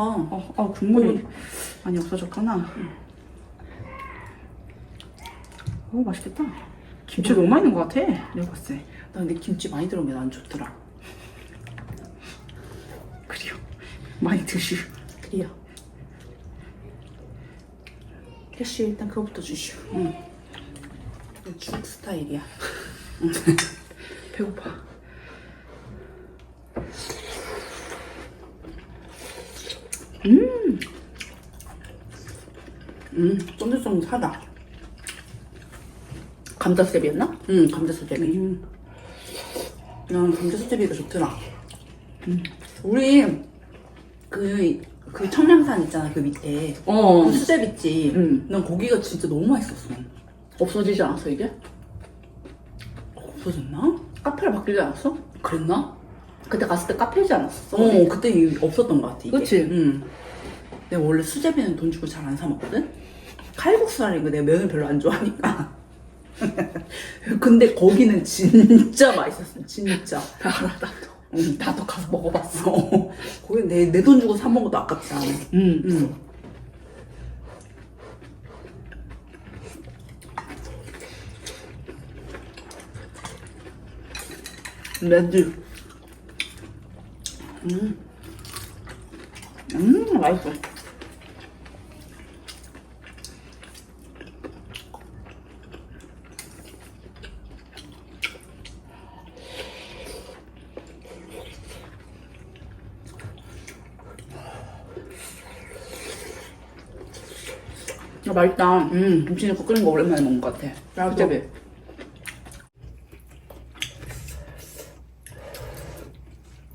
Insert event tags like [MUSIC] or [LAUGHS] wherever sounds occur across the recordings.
그래. 어. 어, 어 국물이 많이 없어졌구나. 오 맛있겠다. 김치 너무 많이 넣은 것 같아. 내가 봤을 때. 나 근데 김치 많이 들어간 게난 좋더라. 그래요. 많이 드시. 그래요. 캐시 일단 그거부터 주시오. 응. 죽 스타일이야. [LAUGHS] 배고파. 음, 쫀득쫀득하다. 감자 셉이었나? 응, 감자 수제비. 음. 난 감자 수제비가 좋더라. 음. 우리 그, 그 청량산 있잖아, 그 밑에. 어. 그 수제비집. 응. 난 거기가 진짜 너무 맛있었어. 없어지지 않았어 이게? 없어졌나? 카페를 바뀌지 않았어? 그랬나? 그때 갔을 때 카페지 않았어? 어, 그때 이- 없었던 것 같아. 이게. 그치? 응. 내가 원래 수제비는 돈 주고 잘 안 사 먹거든? 칼국수라는 거 내가 면을 별로 안 좋아하니까. [LAUGHS] 근데 거기는 진짜 맛있었어, 진짜. 나도 응. 나도 가서 먹어봤어. 어, 거기 내 내 돈 주고 사 먹어도 아깝지 않아. 응. 응. 레드. 음. 음, 맛있어. 야, 맛있다. 음. 김치 넣고 끓인 거 오랜만에 먹은 것 같아. 나도. 수제비.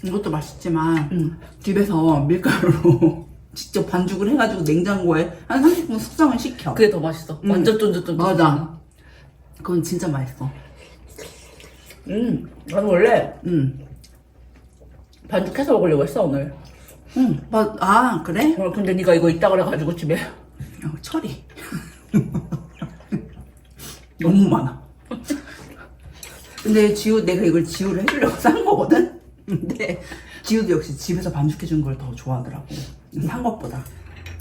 이것도 맛있지만 응. 집에서 밀가루로 [LAUGHS] 직접 반죽을 해가지고 냉장고에 한 30분 숙성을 시켜. 그게 더 맛있어. 음. 완전 쫀득쫀득. 맞아. 그건 진짜 맛있어. 음, 나는 원래 응. 반죽해서 먹으려고 했어 오늘. 응. 맞, 아, 그래? 어, 근데 네가 이거 있다 그래가지고 집에. 어, 철이. [LAUGHS] 너무 많아. 근데 지우, 내가 이걸 지우를 해주려고 싼 거거든? 근데 지우도 역시 집에서 반죽해준 걸 더 좋아하더라고. 산 것보다.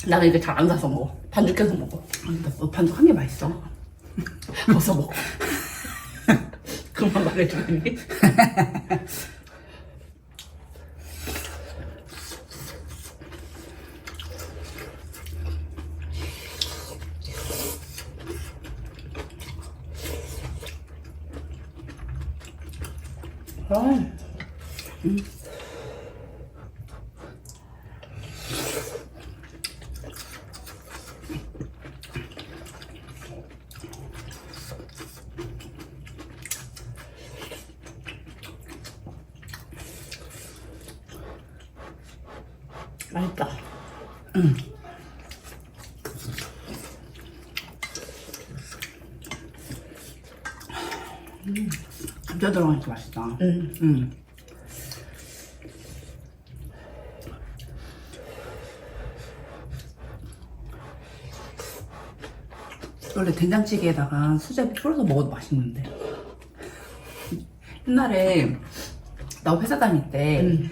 나는 이게 잘 안 사서 먹어. 반죽해서 먹어. 그러니까 너 반죽 한게 맛있어. [LAUGHS] 벗어 먹어. [LAUGHS] 그만 말해주 겠니? 아, 맛있다. 감자 들어가니까 맛있다. 음. 응. 원래 된장찌개에다가 수제비 풀어서 먹어도 맛있는데. 옛날에 나 회사 다닐 때 음.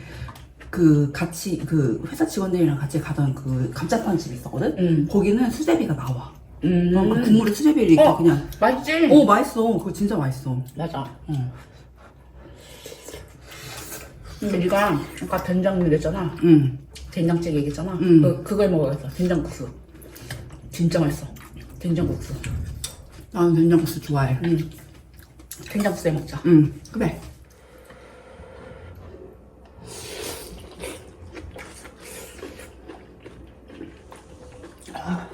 그 같이 그 회사 직원들이랑 같이 가던 그 감자탕 집 있었거든. 음. 거기는 수제비가 나와. 음. 그 국물에 수제비를 이렇게 어. 그냥. 맛있지? 오 맛있어. 그거 진짜 맛있어. 맞아. 응. 근데 네가 아까 된장 얘기했잖아. 응. 된장찌개 얘기했잖아. 음. 그, 그걸 먹어야겠어. 된장국수. 진짜 맛있어. 된장국수. 나는 된장국수 좋아해. 응. 된장국수 해 먹자. 응. 그래. 아,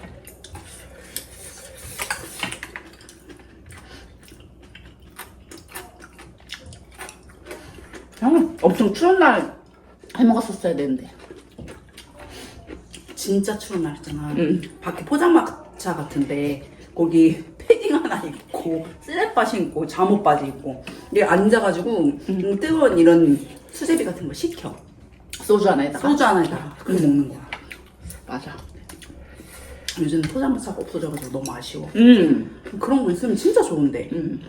엄청 추운 날 해먹었었어야 되는데. 진짜 추운 날 있잖아. 응. 밖에 포장마차 같은데 거기 패딩 하나 입고 슬랩바 신고 잠옷 바지 입고 여기 앉아가지고 음, 뜨거운 이런 수제비 같은 거 시켜. 소주 하나에다가. 소주 하나에다가 그거 먹는 거야. 맞아. 요즘 포장마차가 없어져가지고 너무 아쉬워. 음. 그런 거 있으면 진짜 좋은데. 음.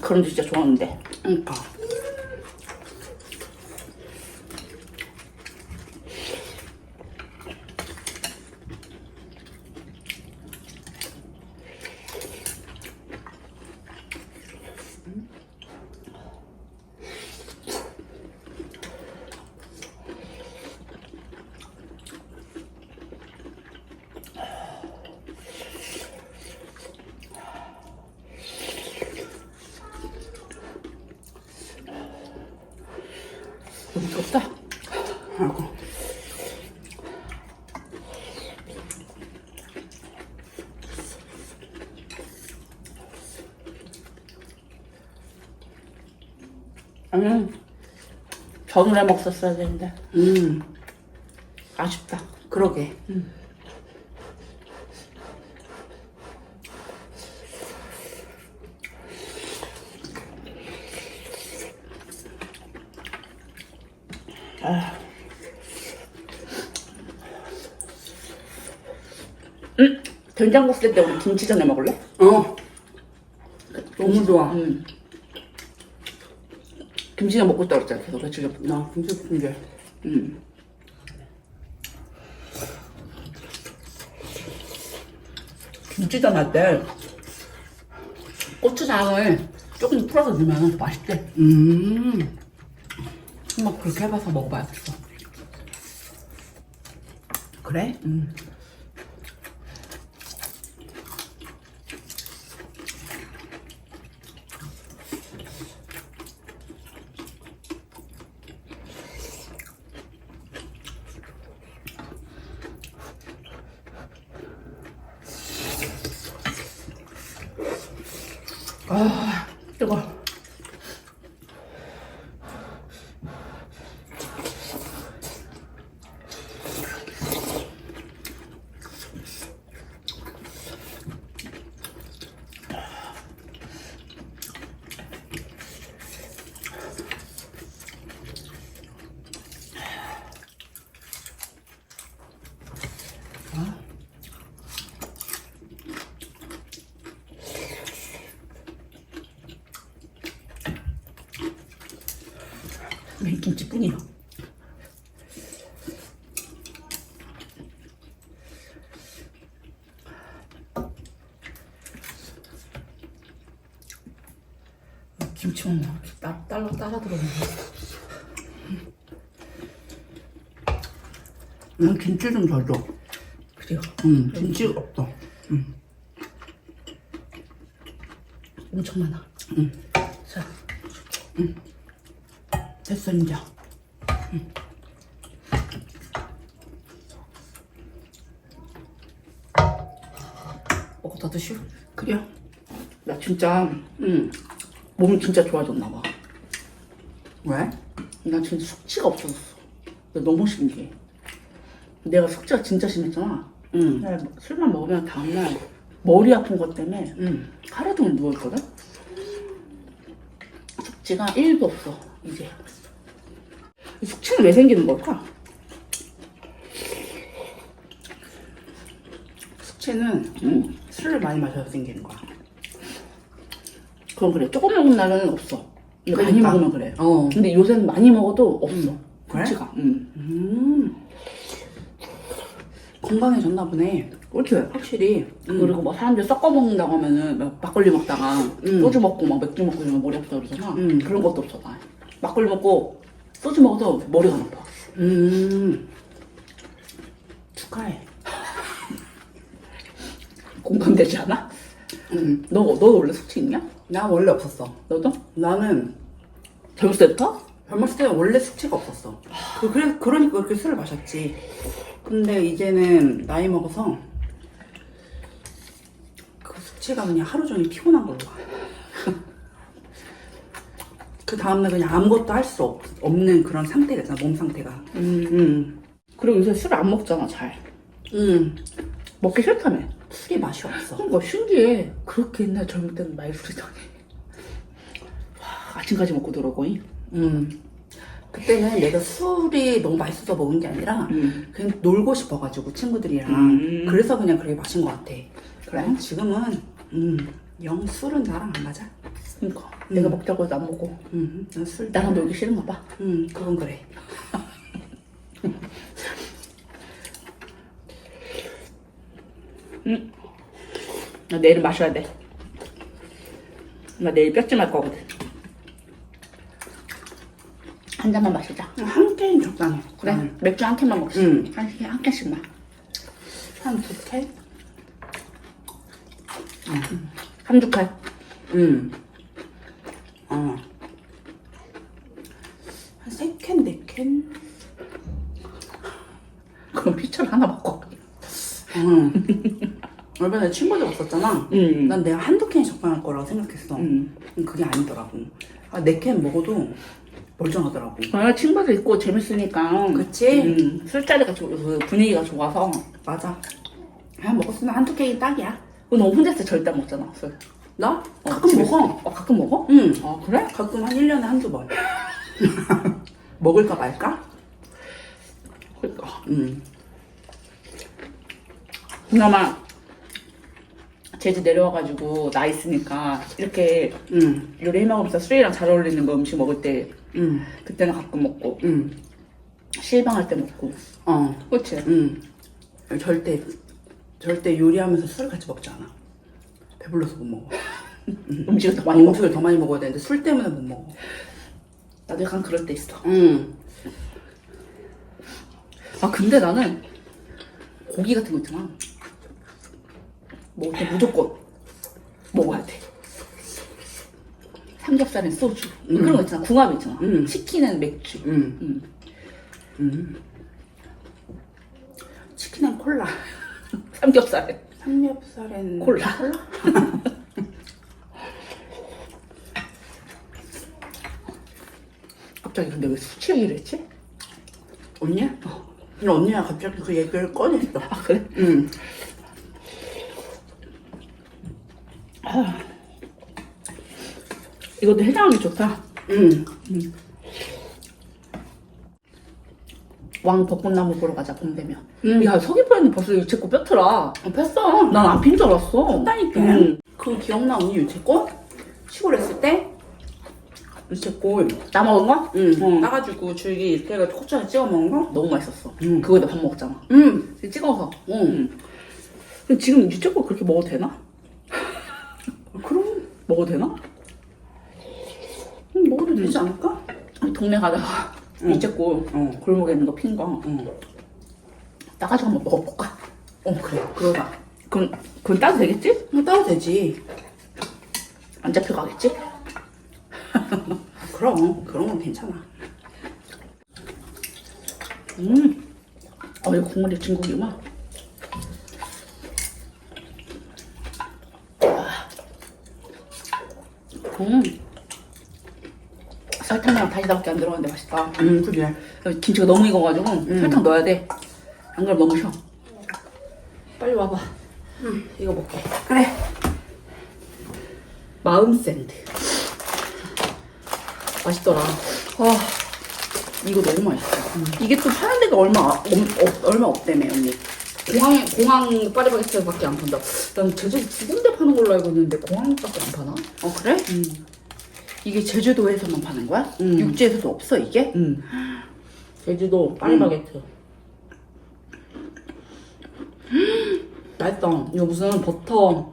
그런 거 진짜 좋아하는데. 그러니까 무섭다. 아이고. 음. 전후에 먹었어야 되는데. 음, 아쉽다. 그러게. 음. 된장국 쓸때 우리 김치 전에 먹을래? 어. 너무 좋아. 음. 김치전 먹고 있다 그랬잖아. 계속 며칠 전부터. 나 김치 볶음제. 음. 김치전 할 때. 고추장을 조금 풀어서 넣으면 맛있대. 음. 한번 그렇게 해봐서 먹어봐야겠어. 그래? 음. 아, 뜨거. 이 김치뿐이야. 김치 먹나? 따, 따라, 따라 들어오는 난 김치 좀 더 줘. 그래요. 음, 김치가 없어. 엄청 많아. 응. 자, 됐어, 이제. 먹고 더 드시오. 그래요? 나 진짜 응. 몸이 진짜 좋아졌나 봐. 왜? 나 진짜 숙취가 없어졌어. 나 너무 신기해. 내가 숙취가 진짜 심했잖아. 응. 나 술만 먹으면 다음날 머리 아픈 것 때문에 응. 하루 종일 누워있거든? 숙취가 1도 없어, 이제. 숙취는 왜 생기는 걸까? 숙취는 응. 술을 많이 마셔서 생기는 거야. 그건 그래. 조금 먹는 날은 없어. 근데 많이 그러니까. 먹으면 그래. 어. 근데 요새는 많이 먹어도 없어. 그래? 숙취가. 응. 음. 건강해졌나 보네. 그렇지. 확실히. 음. 그리고 뭐 사람들 섞어 먹는다고 하면은 막 막걸리 먹다가 음. 소주 먹고 막 맥주 먹고 이러면 머리 아프다 그러잖아. 음. 그런 것도 없어. 나. 막걸리 먹고 소주 먹어도 머리가 안 아파. 음. 축하해. [LAUGHS] 공감되지 않아? 응. 너, 너 원래 숙취 있냐? 나 원래 없었어. 너도? 나는 젊을 때부터? 젊었을 때는 원래 숙취가 없었어. 그, 그래, 그러니까 그렇게 술을 마셨지. 근데 이제는 나이 먹어서 그 숙취가 그냥 하루 종일 피곤한 걸로 가. 그 다음날 그냥 아무것도 할 수 없는 그런 상태가 있잖아, 몸 상태가. 음. 음. 그리고 요새 술 안 먹잖아, 잘. 음. 먹기 싫다며. 술이 맛이 없어. 그러니까 신기해. 그렇게 옛날 젊을 때는 많이 술이더니. 와, 아침까지 먹고 들어오고. 음. 그때는 내가 술이 너무 맛있어서 먹은 게 아니라 음. 그냥 놀고 싶어가지고 친구들이랑 음. 그래서 그냥 그렇게 마신 것 같아. 그래? 지금은 음, 영 술은 나랑 안 맞아. 그러니까. 내가 먹자고 해도 안 먹고. 음, 난 술. 나랑 놀기 싫은가 봐. 음, 그건 그래. [LAUGHS] 나 내일 마셔야 돼. 나 내일 뼈찜 할 거거든. 한 잔만 마시자. 한캔 적당해. 그래? 음. 맥주 한 캔만 먹자. 응. 한, 캔- 한 캔씩만. 한두 캔? 한두 캔. 음. 어. 한 세 캔, 네 캔? 그럼 피처를 하나 바꿔. 응. 얼마 전에 친구들 왔었잖아. 응. 난 내가 한두 캔이 적당할 거라고 생각했어. 응. 음, 그게 아니더라고. 아, 네 캔 먹어도 멀쩡하더라고. 아, 친구들 있고 재밌으니까. 그치? 음, 술자리가 좋, 그 분위기가 좋아서. 맞아. 그냥 먹었으면 한두 캔이 딱이야. 너 혼자 때 절대 안 먹잖아, 술. 나? 어, 가끔 집에서. 먹어. 어, 가끔 먹어? 응. 아, 그래? 가끔 한 1년에 한두 번. [LAUGHS] 먹을까 말까? 그러니까. 응. 그나마 제주 내려와가지고 나 있으니까 이렇게 응. 요리 해먹으면서 술이랑 잘 어울리는 거 음식 먹을 때 응. 그때는 가끔 먹고 응. 실방할 때 먹고 어. 그치? 응. 절대, 절대 요리하면서 술을 같이 먹지 않아. 배불러서 못 먹어. [LAUGHS] 음식을 더 많이 먹고 음식을 더 많이 먹어야 되는데 술 때문에 못 먹어. 나도 약간 그럴 때 있어 응. 아 근데 나는 고기 같은 거 있잖아 먹을 때 무조건 먹어야 돼 삼겹살엔 소주 그런 거 있잖아 궁합 있잖아 음. 치킨은 맥주 응. 음. 응. 치킨엔 콜라. 삼겹살엔 삼겹살엔 콜라 [LAUGHS] 갑자기 근데 왜 수치 얘기를 했지? 언니? 어. 근데 언니가 갑자기 그 얘기를 꺼냈어. 아 그래? 응. 이것도 해장하기 좋다 응. 왕 벚꽃나무 보러 가자 봄 되면 음. 야 서귀포에는 벌써 유채꽃 폈더라 어, 폈어. 난 안 핀 줄 알았어 폈다니까. 응. 그 기억나 언니 유채꽃? 시골 했을 때? 유채꽃. 나 먹은 거? 응. 응. 따가지고 줄기 이렇게 해가지고 고추에 찍어 먹은 거? 너무 맛있었어 응. 그거에다 밥 먹잖아 응. 찍어서 응. 근데 지금 유채꽃 그렇게 먹어도 되나? [LAUGHS] 그럼 먹어도 되나? 응, 먹어도 되지 않을까? 동네 가다가 응. 유채꽃 어. 골목에 있는 거 핀 거 응. 따가지고 한번 먹어볼까? 어 그래. 그러다. 그건, 그건 따도 되겠지? 응, 따도 되지. 안 잡혀가겠지? [LAUGHS] 그럼 그런 건 괜찮아. 음. 어, 이거 국물이 진국이구만. 음. 설탕이랑 다시다밖에 안 들어갔는데 맛있다. 응 그래. 김치가 너무 익어가지고 설탕 넣어야 돼. 안 그러면 너무 쉬어. 빨리 와봐. 이거 먹게. 그래. 마음 샌드. 맛있더라. 아, 이거 너무 맛있어. 이게 또 파는 데가 얼마 없, 없, 얼마 없다며 언니. 공항에, 공항 파리바게트밖에 안 판다. 난 제주도 두 군데 파는 걸로 알고 있는데 공항밖에 안 파나? 어 그래? 이게 제주도에서만 파는 거야? 음. 육지에서도 없어 이게? 응. 제주도 파리바게트. 맛있다. 이거 무슨 버터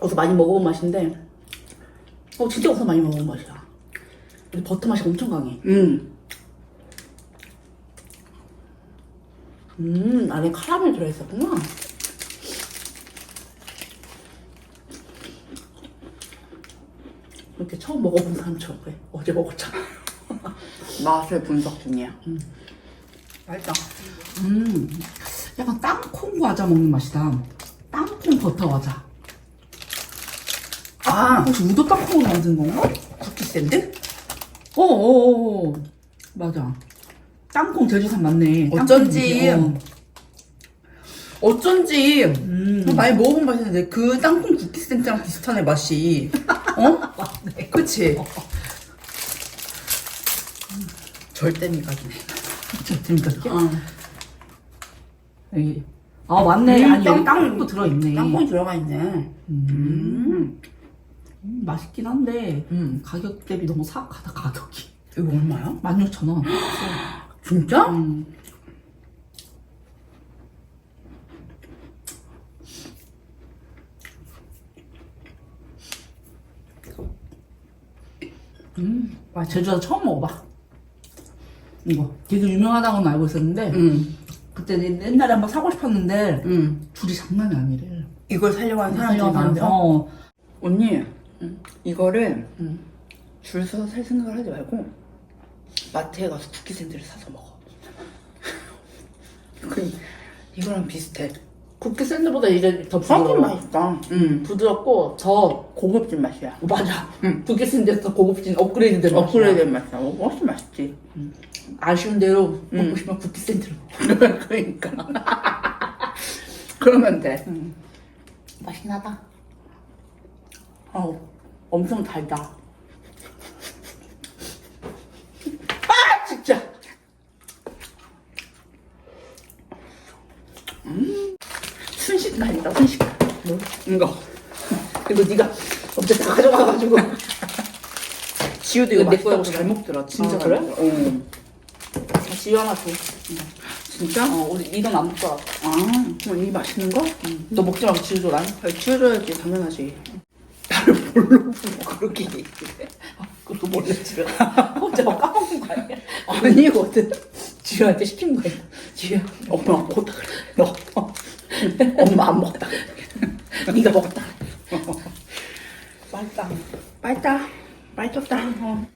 어디서 많이 먹어본 맛인데 어 진짜 어디서 많이 먹은 맛이야. 근데 버터 맛이 엄청 강해. 음. 음, 안에 카라멜 들어있었구나. 이렇게 처음 먹어본 사람 처럼 그래. 어제 먹었잖아. [LAUGHS] 맛을 분석 중이야. 맛있다. 음, 약간 땅콩 과자 먹는 맛이다. 땅콩 버터 과자. 아, 혹시 우도 땅콩으로 만든 건가? 쿠키 샌드? 어어어. 맞아. 땅콩 제주산 맞네. 어쩐지. 땅콩 쿠키, 어쩐지 음. 많이 먹어본 맛인데 그 땅콩 쿠키 샌드랑 비슷하네 맛이. 어? [LAUGHS] 그치? 절대 미각이네. 진짜 재밌다. 어. 여기. 아 맞네. 음, 아니 여기 땅- 땅콩도 들어있네. 땅콩이 들어가 있네. 음. 음, 맛있긴 한데 음. 가격 대비 너무 사악하다 가격이. 이거 얼마야? 16,000원. [GASPS] 진짜? 음. 음, 와 제주도 처음 먹어봐. 이거 되게 유명하다고는 알고 있었는데 응. 그때 옛날에 한번 사고 싶었는데 응. 줄이 장난이 아니래. 이걸 살려고 하는 사람들이 사려고 하는데, 많아서. 어. 언니, 이거를 응. 줄 서서 살 생각을 하지 말고 마트에 가서 쿠키 샌드를 사서 먹어. [LAUGHS] 그 이거랑 비슷해. 쿠키 샌드보다 이게 더 부드러워. 맛있다. 음. 부드럽고 더 고급진 맛이야. 맞아. 응. 쿠키 샌드에서 고급진 업그레이드된 맛이야. 업그레이드된 맛이야. 어, 훨씬 맛있지. 아쉬운 대로 음. 먹고 싶으면 쿠키 샌드로. [LAUGHS] 그러니까. 그러면 돼. 맛있긴 하다. 어우, 엄청 달다. [LAUGHS] 아, 진짜. 음, 순식간이다, 순식간. 뭐? 이거. 그리고 네가 어제 다 가져가가지고 지우도 이거 이거 내 거야, 잘 먹더라. 진짜 아, 잘 그래? 어. 지우 하나 줘. 진짜? 어, 우리 이건 안 먹더라. 아, 그럼 이 맛있는 거? 너 먹지 말고 지우 줘라. 아, 지워줘야지, 당연하지. 나를 뭘로 그렇게 얘기해. 그거 몰래 지우. 혼자 막 까먹은 거 아니야? 아니거든. 지우한테 시킨 거야. 지우. 엄마 먹다 그래. 너. [LAUGHS] 엄마 안 먹다. [LAUGHS] 네가 먹다. 맛있다. 맛있다. 맛있었다.